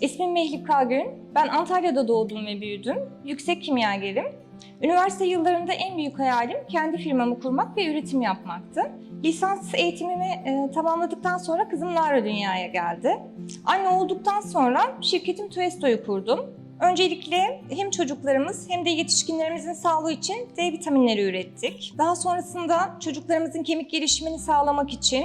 İsmim Mehlik Kagün. Ben Antalya'da doğdum ve büyüdüm. Yüksek kimyagerim. Üniversite yıllarında en büyük hayalim kendi firmamı kurmak ve üretim yapmaktı. Lisans eğitimimi e, tamamladıktan sonra kızım Lara dünyaya geldi. Anne olduktan sonra şirketim Tuesto'yu kurdum. Öncelikle hem çocuklarımız hem de yetişkinlerimizin sağlığı için D vitaminleri ürettik. Daha sonrasında çocuklarımızın kemik gelişimini sağlamak için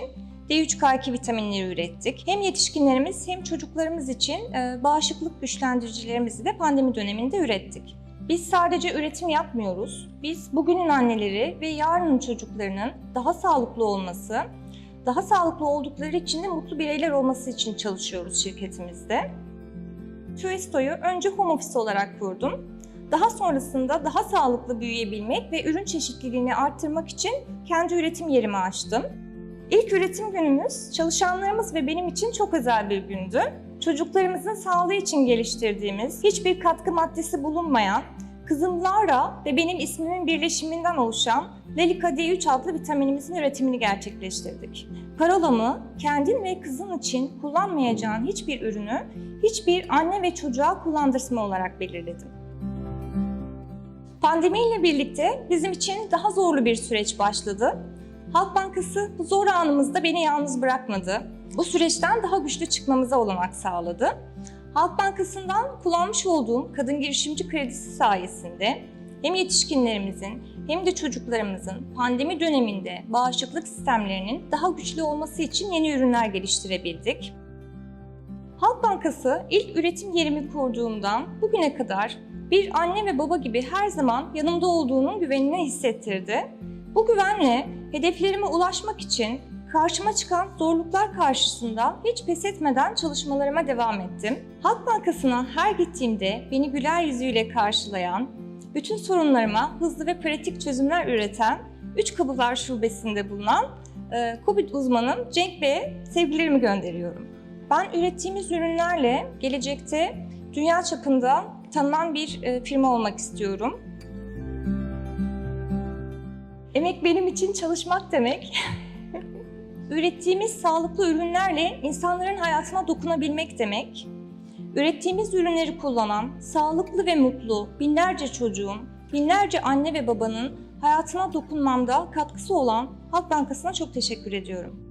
D3K2 vitaminleri ürettik. Hem yetişkinlerimiz hem çocuklarımız için e, bağışıklık güçlendiricilerimizi de pandemi döneminde ürettik. Biz sadece üretim yapmıyoruz. Biz bugünün anneleri ve yarının çocuklarının daha sağlıklı olması, daha sağlıklı oldukları için de mutlu bireyler olması için çalışıyoruz şirketimizde. Tuesto'yu önce home office olarak kurdum. Daha sonrasında daha sağlıklı büyüyebilmek ve ürün çeşitliliğini arttırmak için kendi üretim yerimi açtım. İlk üretim günümüz çalışanlarımız ve benim için çok özel bir gündü. Çocuklarımızın sağlığı için geliştirdiğimiz, hiçbir katkı maddesi bulunmayan, kızım Lara ve benim ismimin birleşiminden oluşan Lelica D3 adlı vitaminimizin üretimini gerçekleştirdik. Parolamı kendin ve kızın için kullanmayacağın hiçbir ürünü hiçbir anne ve çocuğa kullandırma olarak belirledim. Pandemiyle birlikte bizim için daha zorlu bir süreç başladı. Halk Bankası zor anımızda beni yalnız bırakmadı. Bu süreçten daha güçlü çıkmamıza olanak sağladı. Halk Bankası'ndan kullanmış olduğum kadın girişimci kredisi sayesinde hem yetişkinlerimizin hem de çocuklarımızın pandemi döneminde bağışıklık sistemlerinin daha güçlü olması için yeni ürünler geliştirebildik. Halk Bankası ilk üretim yerimi kurduğumdan bugüne kadar bir anne ve baba gibi her zaman yanımda olduğunun güvenini hissettirdi. Bu güvenle hedeflerime ulaşmak için karşıma çıkan zorluklar karşısında hiç pes etmeden çalışmalarıma devam ettim. Halk Bankası'na her gittiğimde beni güler yüzüyle karşılayan, bütün sorunlarıma hızlı ve pratik çözümler üreten Üç Kapılar Şubesi'nde bulunan e, COVID uzmanım Cenk Bey'e sevgilerimi gönderiyorum. Ben ürettiğimiz ürünlerle gelecekte dünya çapında tanınan bir e, firma olmak istiyorum. Emek benim için çalışmak demek. Ürettiğimiz sağlıklı ürünlerle insanların hayatına dokunabilmek demek. Ürettiğimiz ürünleri kullanan sağlıklı ve mutlu binlerce çocuğun, binlerce anne ve babanın hayatına dokunmamda katkısı olan Halk Bankası'na çok teşekkür ediyorum.